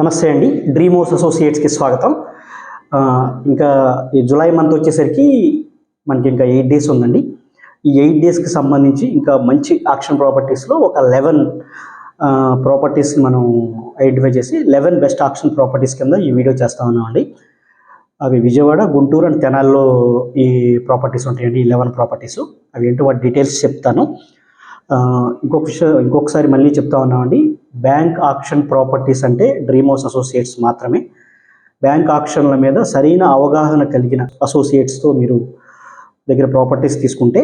నమస్తే అండి. Dream house అసోసియేట్స్కి స్వాగతం. ఇంకా ఈ జూలై మంత్ వచ్చేసరికి మనకి ఇంకా ఎయిట్ డేస్ ఉందండి. ఈ ఎయిట్ డేస్కి సంబంధించి ఇంకా మంచి ఆక్షన్ ప్రాపర్టీస్లో ఒక లెవెన్ ప్రాపర్టీస్ మనం ఐడెంటిఫై చేసి లెవెన్ బెస్ట్ ఆక్షన్ ప్రాపర్టీస్ కింద ఈ వీడియో చేస్తా ఉన్నామండి. అవి విజయవాడ గుంటూరు అండ్ తెనాల్లో ఈ ప్రాపర్టీస్ ఉంటాయండి ఈ లెవెన్ ప్రాపర్టీస్. అవి ఏంటో వాటి డీటెయిల్స్ చెప్తాను. ఇంకొక ఇంకొకసారి మళ్ళీ చెప్తా ఉన్నామండి. బ్యాంక్ ఆక్షన్ ప్రాపర్టీస్ అంటే డ్రీమోస్ అసోసియేట్స్ మాత్రమే. బ్యాంక్ ఆక్షన్ల మీద సరైన అవగాహన కలిగిన అసోసియేట్స్తో మీరు దగ్గర ప్రాపర్టీస్ తీసుకుంటే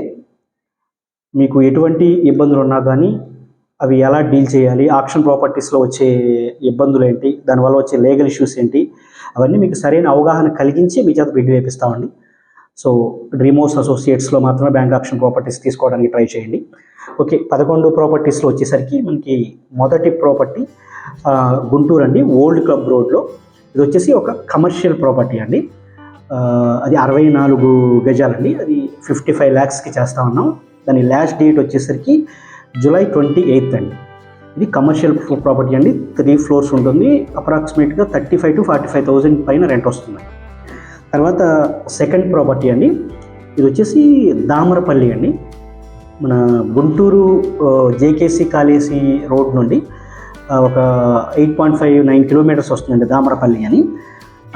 మీకు ఎటువంటి ఇబ్బందులు ఉన్నా కానీ అవి ఎలా డీల్ చేయాలి ఆక్షన్ ప్రాపర్టీస్లో వచ్చే ఇబ్బందులు ఏంటి దానివల్ల వచ్చే లీగల్ ఇష్యూస్ ఏంటి అవన్నీ మీకు సరైన అవగాహన కలిగించి మీ చేత బిడ్ వేపిస్తామండి. సో డ్రీమోస్ అసోసియేట్స్లో మాత్రమే బ్యాంక్ ఆప్షన్ ప్రాపర్టీస్ తీసుకోవడానికి ట్రై చేయండి. ఓకే పదకొండు ప్రాపర్టీస్లో వచ్చేసరికి మనకి మొదటి ప్రాపర్టీ గుంటూరు అండి ఓల్డ్ క్లబ్ రోడ్లో ఇది వచ్చేసి ఒక కమర్షియల్ ప్రాపర్టీ అండి. అది అరవై నాలుగు గజాలండి. అది ఫిఫ్టీ ఫైవ్ ల్యాక్స్కి చేస్తా ఉన్నాం. దాని లాస్ట్ డేట్ వచ్చేసరికి జూలై ట్వంటీ ఎయిత్ అండి. ఇది కమర్షియల్ ప్రాపర్టీ అండి. త్రీ ఫ్లోర్స్ ఉంటుంది. అప్రాక్సిమేట్గా thirty five to forty five thousand పైన రెంట్ వస్తుంది. తర్వాత సెకండ్ ప్రాపర్టీ అండి. ఇది వచ్చేసి దామరపల్లి అండి. మన గుంటూరు జేకేసి కాళేసి రోడ్ నుండి ఒక eight point five nine kilometres వస్తుందండి దామరపల్లి అని.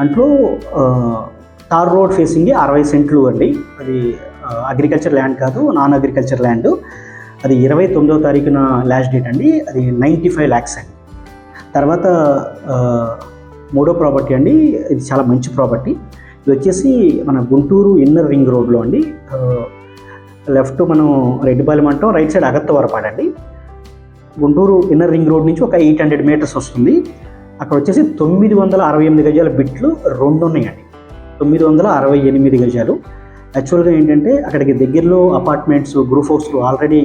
అంట్లో తార్ రోడ్ ఫేసింగ్ అరవై సెంట్లు అండి. అది అగ్రికల్చర్ ల్యాండ్ కాదు నాన్ అగ్రికల్చర్ ల్యాండ్ అది ఇరవై తొమ్మిదో తారీఖున లాస్ట్ డేట్ అండి. అది నైంటీ ఫైవ్ ల్యాక్స్ అండి. తర్వాత మూడో ప్రాపర్టీ అండి. ఇది చాలా మంచి ప్రాపర్టీ ఇది వచ్చేసి మన గుంటూరు ఇన్నర్ రింగ్ రోడ్లో అండి. లెఫ్ట్ మనం రెడ్డిపాలెం అంటాం రైట్ సైడ్ అగత్తవరపాడు అండి. గుంటూరు ఇన్నర్ రింగ్ రోడ్ నుంచి ఒక ఎయిట్ హండ్రెడ్ మీటర్స్ వస్తుంది. అక్కడ వచ్చేసి తొమ్మిది వందల అరవై ఎనిమిది గజాల బిట్లు రెండు ఉన్నాయండి. తొమ్మిది వందల అరవై ఎనిమిది గజాలు. యాక్చువల్గా ఏంటంటే అక్కడికి దగ్గరలో అపార్ట్మెంట్స్ గ్రూప్ హౌస్లు ఆల్రెడీ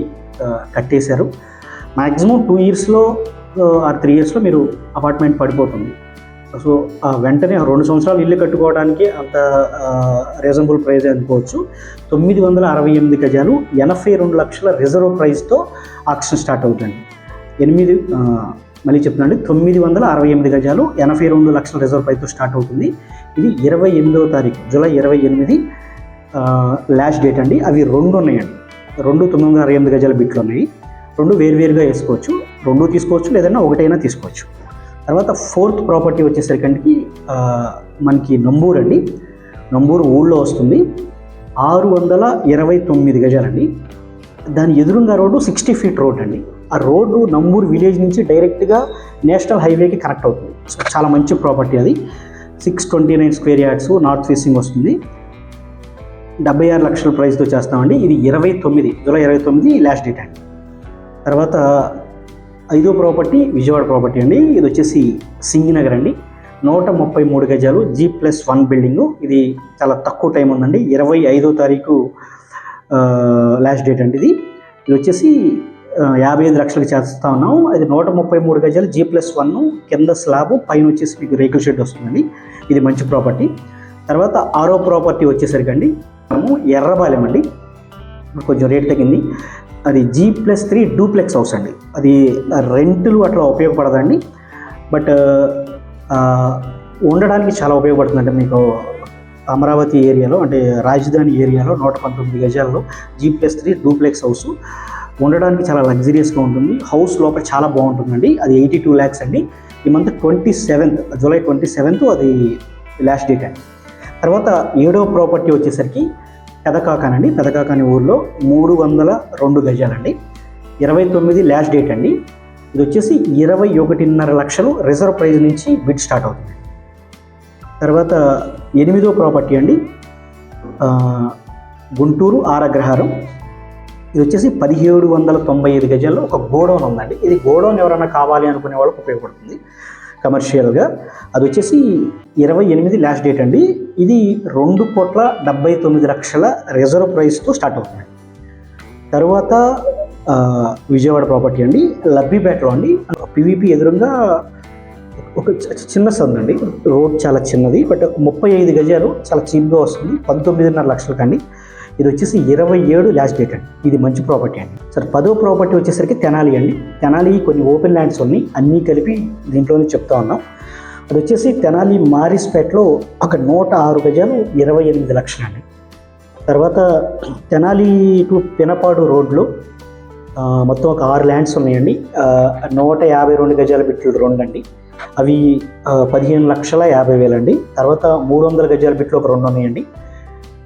కట్టేశారు. మ్యాక్సిమం టూ ఇయర్స్లో ఆర్ త్రీ ఇయర్స్లో మీరు అపార్ట్మెంట్ పడిపోతుంది. సో వెంటనే రెండు సంవత్సరాలు ఇల్లు కట్టుకోవడానికి అంత రీజనబుల్ ప్రైజ్ అనుకోవచ్చు. తొమ్మిది వందల అరవై ఎనిమిది గజాలు ఎనభై రెండు లక్షల రిజర్వ్ ప్రైస్తో ఆక్షన్ స్టార్ట్ అవుతుంది. ఎనిమిది మళ్ళీ చెప్తున్నాండి తొమ్మిది వందల అరవై ఎనిమిది గజాలు ఎనభై రెండు లక్షల రిజర్వ్ ప్రైస్తో స్టార్ట్ అవుతుంది. ఇది ఇరవై ఎనిమిదవ తారీఖు జూలై ఇరవై ఎనిమిది లాస్ట్ డేట్ అండి. అవి రెండు ఉన్నాయండి. రెండు తొమ్మిది వందల అరవై ఎనిమిది గజాల బిట్లు ఉన్నాయి. రెండు వేరువేరుగా వేసుకోవచ్చు. రెండు తీసుకోవచ్చు లేదన్నా ఒకటైనా తీసుకోవచ్చు. తర్వాత ఫోర్త్ ప్రాపర్టీ వచ్చేసరికి మనకి నంబూరు అండి. నంబూరు ఊళ్ళో వస్తుంది. ఆరు వందల ఇరవై తొమ్మిది గజాలండి. దాని ఎదురుగా రోడ్డు సిక్స్టీ ఫీట్ రోడ్ అండి. ఆ రోడ్డు నంబూరు విలేజ్ నుంచి డైరెక్ట్గా నేషనల్ హైవేకి కనెక్ట్ అవుతుంది. సో చాలా మంచి ప్రాపర్టీ అది. Six twenty nine square yards north facing వస్తుంది. డెబ్బై ఆరు లక్షల ప్రైస్తో చేస్తామండి. ఇది ఇరవై తొమ్మిది జూలై ఇరవై తొమ్మిది లాస్ట్ డేట్ అండి. తర్వాత ఐదో ప్రాపర్టీ విజయవాడ ప్రాపర్టీ అండి. ఇది వచ్చేసి సింగినగర్ అండి. నూట ముప్పై మూడు గజాలు జీ ప్లస్ వన్ బిల్డింగు ఇది చాలా తక్కువ టైం ఉందండి. ఇరవై ఐదో తారీఖు లాస్ట్ డేట్ అండి ఇది. ఇది వచ్చేసి యాభై ఐదు లక్షలకు చేస్తా ఉన్నాం అది నూట ముప్పై మూడు గజాలు జీ ప్లస్ వన్ కింద స్లాబ్ పైన వచ్చేసి మీకు రేకుల షెడ్ వస్తుందండి. ఇది మంచి ప్రాపర్టీ. తర్వాత ఆరో ప్రాపర్టీ వచ్చేసరికి అండి మనము ఎర్రబాలెం అండి. కొంచెం రేట్ తగ్గింది. అది G plus three duplex house అండి. అది రెంట్లు అట్లా ఉపయోగపడదండి. బట్ ఉండడానికి చాలా ఉపయోగపడుతుందండి మీకు అమరావతి ఏరియాలో అంటే రాజధాని ఏరియాలో నూట పంతొమ్మిది గజాల్లో G plus three duplex house ఉండడానికి చాలా లగ్జరియస్గా ఉంటుంది. హౌస్ లోపల చాలా బాగుంటుందండి. అది ఎయిటీ టూ ల్యాక్స్ అండి. ఈ month twenty seventh July twenty seventh అది లాస్ట్ డేట్ అండి. తర్వాత ఏడో ప్రాపర్టీ వచ్చేసరికి పెదకాకానండి. పెదకాకాని ఊర్లో మూడు వందల రెండు గజాలండి. ఇరవై తొమ్మిది లాస్ట్ డేట్ అండి. ఇది వచ్చేసి ఇరవై ఒకటిన్నర లక్షలు రిజర్వ్ ప్రైజ్ నుంచి బిడ్ స్టార్ట్ అవుతుంది. తర్వాత ఎనిమిదో ప్రాపర్టీ అండి. గుంటూరు ఆరగ్రహారం. ఇది వచ్చేసి పదిహేడు వందల తొంభై ఐదు గజాల్లో ఒక గోడౌన్ ఉందండి. ఇది గోడౌన్ ఎవరైనా కావాలి అనుకునే వాళ్ళకి ఉపయోగపడుతుంది. కమర్షియల్గా అది వచ్చేసి ఇరవై ఎనిమిది లాస్ట్ డేట్ అండి. ఇది రెండు కోట్ల డెబ్బై తొమ్మిది లక్షల రిజర్వ్ ప్రైస్తో స్టార్ట్ అవుతుంది. తర్వాత విజయవాడ ప్రాపర్టీ అండి. లబ్బిపేటలో అండి. పివిపి ఎదురుగా ఒక చిన్న సందు అండి. రోడ్ చాలా చిన్నది బట్ ముప్పై ఐదు గజాలు చాలా చీప్గా వస్తుంది. పంతొమ్మిదిన్నర లక్షలకండి. అండి ఇది వచ్చేసి ఇరవై ఏడు లాస్ట్ డేట్ అండి. ఇది మంచి ప్రాపర్టీ అండి. సరే పదో ప్రాపర్టీ వచ్చేసరికి తెనాలి అండి. తెనాలి కొన్ని ఓపెన్ ల్యాండ్స్ ఉన్నాయి. అన్నీ కలిపి దీంట్లోనే చెప్తా ఉన్నాం. అది వచ్చేసి తెనాలి మారిస్పేటలో ఒక నూట ఆరు గజాలు ఇరవై ఎనిమిది లక్షలండి తర్వాత తెనాలి టు పినపాడు రోడ్లో మొత్తం ఒక ఆరు ల్యాండ్స్ ఉన్నాయండి. నూట యాభై రెండు గజాల బిట్లు రెండు అండి. అవి పదిహేను లక్షల యాభై వేలండి తర్వాత మూడు వందల గజాల బిట్లు ఒక రెండు ఉన్నాయండి.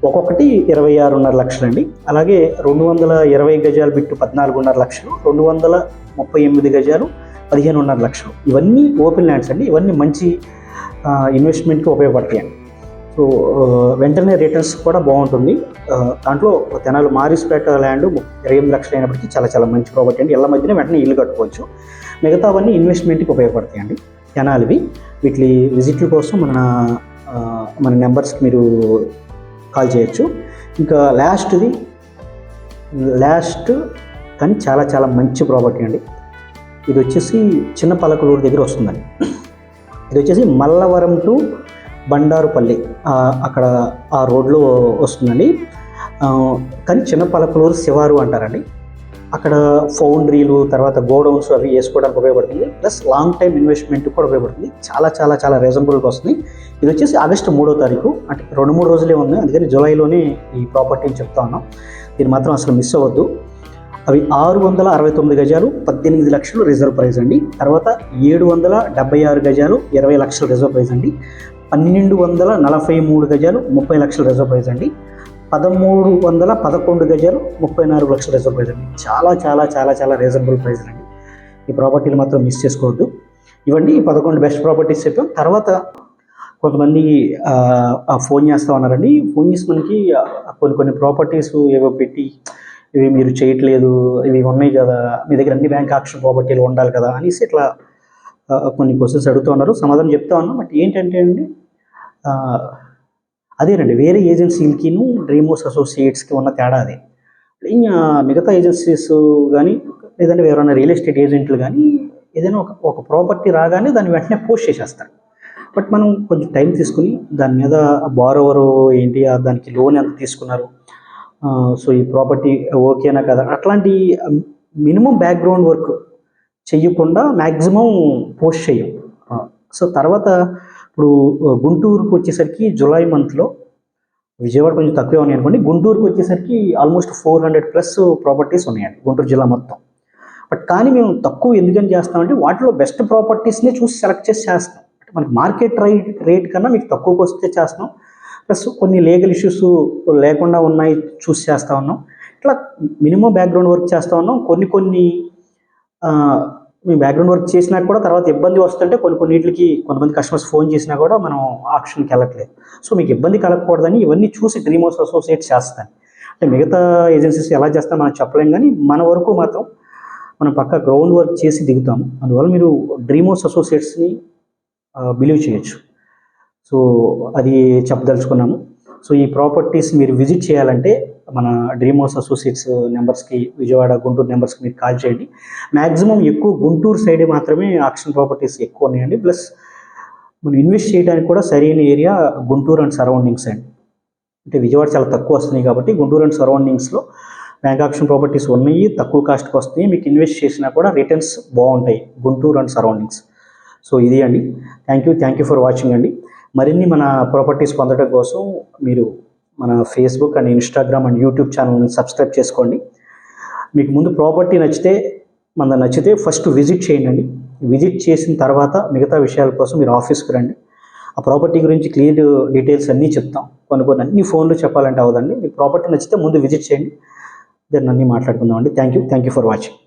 ఒక్కొక్కటి ఇరవై ఆరున్నర లక్షలండి. అలాగే రెండు వందల ఇరవై గజాల బిట్టు పద్నాలుగున్నర లక్షలు రెండు వందల ముప్పై ఎనిమిది గజాలు పదిహేనున్నర లక్షలు. ఇవన్నీ ఓపెన్ ల్యాండ్స్ అండి. ఇవన్నీ మంచి ఇన్వెస్ట్మెంట్కి ఉపయోగపడతాయండి. సో వెంటనే రిటర్న్స్ కూడా బాగుంటుంది. దాంట్లో తెనాలు మారిసిపేట ల్యాండ్ ఇరవై ఎనిమిది లక్షలు అయినప్పటికీ చాలా చాలా మంచి ప్రాపర్టీ అండి. ఇళ్ళ మధ్యన వెంటనే ఇల్లు కట్టుకోవచ్చు. మిగతావన్నీ ఇన్వెస్ట్మెంట్కి ఉపయోగపడతాయండి. తెనాలివి. వీటి విజిట్ల కోసం మన మన నెంబర్స్కి మీరు కాల్ చేయొచ్చు. ఇంకా లాస్ట్ది లాస్ట్ కానీ చాలా చాలా మంచి ప్రాపర్టీ అండి. ఇది వచ్చేసి చిన్న పలకలూరు దగ్గర వస్తుందండి. ఇది వచ్చేసి మల్లవరం టు బండారుపల్లి అక్కడ ఆ రోడ్లో వస్తుందండి. కానీ చిన్న పలకలూరు శివారు అంటారండి. అక్కడ ఫౌండరీలు తర్వాత గోడౌన్స్ అవి వేసుకోవడానికి ఉపయోగపడుతుంది. ప్లస్ లాంగ్ టైం ఇన్వెస్ట్మెంట్ కూడా ఉపయోగపడుతుంది. చాలా చాలా చాలా రీజనబుల్గా వస్తుంది. ఇది వచ్చేసి ఆగస్టు మూడో తారీఖు. అంటే రెండు మూడు రోజులే ఉంది. అందుకని జూలైలోనే ఈ ప్రాపర్టీని చెప్తా ఉన్నాం. దీన్ని మాత్రం అసలు మిస్ అవ్వద్దు. అవి ఆరు వందల అరవై తొమ్మిది గజాలు పద్దెనిమిది లక్షలు రిజర్వ్ ప్రైజ్ అండి. తర్వాత ఏడు వందల డెబ్బై ఆరు గజాలు ఇరవై లక్షల రిజర్వ్ ప్రైజ్ అండి. పన్నెండు వందల నలభై మూడు గజాలు ముప్పై లక్షల రిజర్వ్ ప్రైజ్ అండి. పదమూడు వందల పదకొండు గజాలు ముప్పై నాలుగు లక్షల రీజనబుల్ ప్రైస్ అండి. చాలా చాలా చాలా చాలా రీజనబుల్ ప్రైస్ అండి. ఈ ప్రాపర్టీలు మాత్రం మిస్ చేసుకోవద్దు. ఇవ్వండి ఈ పదకొండు బెస్ట్ ప్రాపర్టీస్ చెప్పాం. తర్వాత కొంతమంది ఆ, ఫోన్ చేస్తా ఉన్నారండి. ఫోన్ చేసి మనకి కొన్ని కొన్ని ప్రాపర్టీస్ ఏవో పెట్టి ఇవి మీరు చేయట్లేదు ఇవి ఉన్నాయి కదా మీ దగ్గర అన్ని బ్యాంక్ ఆక్షన్ ప్రాపర్టీలు ఉండాలి కదా అనేసి ఇట్లా కొన్ని క్వశ్చన్స్ అడుగుతూ ఉన్నారు. సమాధానం చెప్తా ఉన్నాం. బట్ ఏంటంటే అండి అదేనండి వేరే ఏజెన్సీలకిను డ్రీమోస్ అసోసియేట్స్కి ఉన్న తేడా అదే. ఇంకా మిగతా ఏజెన్సీస్ కానీ లేదంటే ఎవరైనా రియల్ ఎస్టేట్ ఏజెంట్లు కానీ ఏదైనా ఒక ఒక ప్రాపర్టీ రాగానే దాన్ని వెంటనే పోస్ట్ చేసేస్తారు. బట్ మనం కొంచెం టైం తీసుకుని దాని మీద బారోవరు ఏంటి దానికి లోన్ ఎంత తీసుకున్నారు సో ఈ ప్రాపర్టీ ఓకేనా కదా అట్లాంటి మినిమం బ్యాక్గ్రౌండ్ వర్క్ చేయకుండా మ్యాక్సిమం పోస్ట్ చేయం సో తర్వాత ఇప్పుడు గుంటూరుకు వచ్చేసరికి జూలై మంత్లో విజయవాడ కొంచెం తక్కువే ఉన్నాయి అనుకోండి. గుంటూరుకు వచ్చేసరికి almost four hundred plus properties ఉన్నాయండి గుంటూరు జిల్లా మొత్తం. బట్ కానీ మేము తక్కువ ఎందుకని చేస్తామంటే వాటిలో బెస్ట్ ప్రాపర్టీస్ని చూసి సెలెక్ట్ చేసి చేస్తాం అంటే మనకి మార్కెట్ రేట్ రేట్ కన్నా మీకు తక్కువకి వస్తే చేస్తాం ప్లస్ కొన్ని లీగల్ ఇష్యూస్ లేకుండా ఉన్నాయి చూసి చేస్తూ ఉన్నాం. ఇట్లా మినిమం బ్యాక్గ్రౌండ్ వర్క్ చేస్తూ ఉన్నాం. కొన్ని కొన్ని మీ బ్యాక్గ్రౌండ్ వర్క్ చేసినా కూడా తర్వాత ఇబ్బంది వస్తుంటే కొన్ని కొన్నిటికి కొంతమంది కస్టమర్స్ ఫోన్ చేసినా కూడా మనం ఆప్షన్కి వెళ్ళట్లేదు. సో మీకు ఇబ్బంది కలగకూడదని ఇవన్నీ చూసి డ్రీమోస్ అసోసియేట్స్ చేస్తాను. అంటే మిగతా ఏజెన్సీస్ ఎలా చేస్తాం మనం చెప్పలేం కానీ మన వరకు మాత్రం మనం పక్క గ్రౌండ్ వర్క్ చేసి దిగుతాము. అందువల్ల మీరు డ్రీమోస్ అసోసియేట్స్ని బిలీవ్ చేయొచ్చు. సో అది చెప్పదలుచుకున్నాము. సో ఈ ప్రాపర్టీస్ మీరు విజిట్ చేయాలంటే మన డ్రీమ్ హౌస్ అసోసియేట్స్ నెంబర్స్కి విజయవాడ గుంటూరు నెంబర్స్కి మీరు కాల్ చేయండి. మ్యాక్సిమం ఎక్కువ గుంటూరు సైడ్ మాత్రమే ఆక్షన్ ప్రాపర్టీస్ ఎక్కువ ఉన్నాయండి. ప్లస్ మనం ఇన్వెస్ట్ చేయడానికి కూడా సరైన ఏరియా గుంటూరు అండ్ సరౌండింగ్స్ అండి. అంటే విజయవాడ చాలా తక్కువ వస్తున్నాయి కాబట్టి గుంటూరు అండ్ సరౌండింగ్స్లో బ్యాంక్ ఆప్షన్ ప్రాపర్టీస్ ఉన్నాయి తక్కువ కాస్ట్కి వస్తాయి. మీకు ఇన్వెస్ట్ చేసినా కూడా రిటర్న్స్ బాగుంటాయి గుంటూరు అండ్ సరౌండింగ్స్. సో ఇది అండి. Thank you thank you for watching అండి. మరిన్ని మన ప్రాపర్టీస్ పొందడం కోసం మీరు మన Facebook and Instagram and YouTube ఛానల్ని సబ్స్క్రైబ్ చేసుకోండి. మీకు ముందు ప్రాపర్టీ నచ్చితే మన నచ్చితే ఫస్ట్ విజిట్ చేయండి. విజిట్ చేసిన తర్వాత మిగతా విషయాల కోసం మీరు ఆఫీస్కి రండి. ఆ ప్రాపర్టీ గురించి క్లియర్ డీటెయిల్స్ అన్నీ చెప్తాం. కొన్ని కొన్ని అన్ని ఫోన్లు చెప్పాలంటే అవదండి. మీకు ప్రాపర్టీ నచ్చితే ముందు విజిట్ చేయండి. దాన్ని అన్నీ మాట్లాడుకుందాం అండి. Thank you thank you for watching